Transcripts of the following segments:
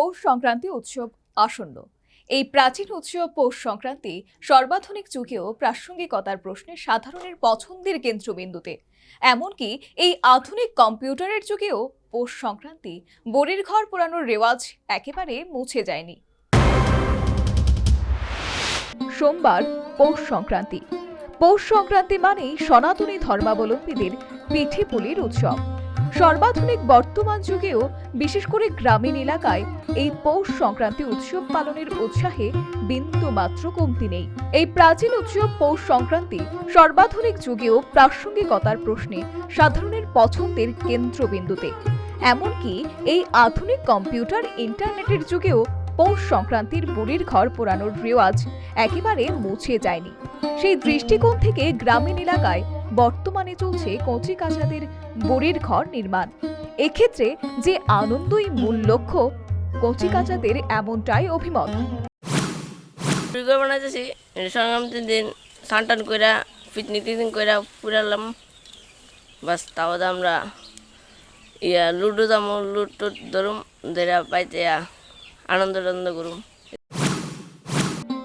পৌষ সংক্রান্তি উৎসব আসন্ন। এই প্রাচীন উৎসব পৌষ সংক্রান্তি সর্বাধুনিক যুগেও প্রাসঙ্গিকতার প্রশ্নে সাধারণের পছন্দের কেন্দ্রবিন্দুতে। এমনকি এই আধুনিক কম্পিউটারের যুগেও পৌষ সংক্রান্তি বড়ির ঘর পোড়ানোর রেওয়াজ একেবারে মুছে যায়নি। সোমবার পৌষ সংক্রান্তি। পৌষ সংক্রান্তি মানেই সনাতনী ধর্মাবলম্বীদের পিঠে পুলির উৎসব। সর্বাধুনিক বর্তমান যুগেও বিশেষ করে গ্রামীণ এলাকায় এই পৌষ সংক্রান্তি উৎসব পালনের উৎসাহে বিন্দু মাত্র কমতি নেই। এই প্রাচীন উৎসব পৌষ সংক্রান্তি সর্বাধুনিক যুগেও প্রাসঙ্গিকতার প্রশ্নে সাধারণের পছন্দের কেন্দ্রবিন্দুতে। এমনকি এই আধুনিক কম্পিউটার ইন্টারনেটের যুগেও পৌষ সংক্রান্তির বুড়ির ঘর পোড়ানোর রেওয়াজ একেবারে মুছে যায়নি। সেই দৃষ্টিকোণ থেকে গ্রামীণ এলাকায় বর্তমানে চলছে কচি কাঁচাদের বড়ির ঘর নির্মাণ। এক্ষেত্রে যে আনন্দই মূল লক্ষ্য কচি কাঁচাদের এমনটাই অভিমত। ভিডিও বানাইতেছি সংক্রান্তির দিন স্নান টান কইরা পিকনিক টিকনিক কইরা পুরালাম। বাস তাও আমরা ইয়া লুডো দাম লুডো ধরুম ধরা পাইতে আনন্দ টানন্দ করুম।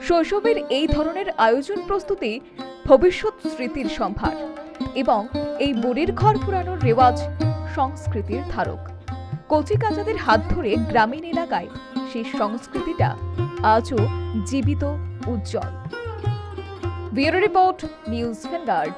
শৈশবের এই ধরনের আয়োজন প্রস্তুতি ভবিষ্যৎ স্মৃতির সম্ভার। এবং এই বুড়ির ঘর পুরানোর রেওয়াজ সংস্কৃতির ধারক। কচি কাচাদের হাত ধরে গ্রামীণ এলাকায় সেই সংস্কৃতিটা আজও জীবিত, উজ্জ্বল। Bureau report, news vanguard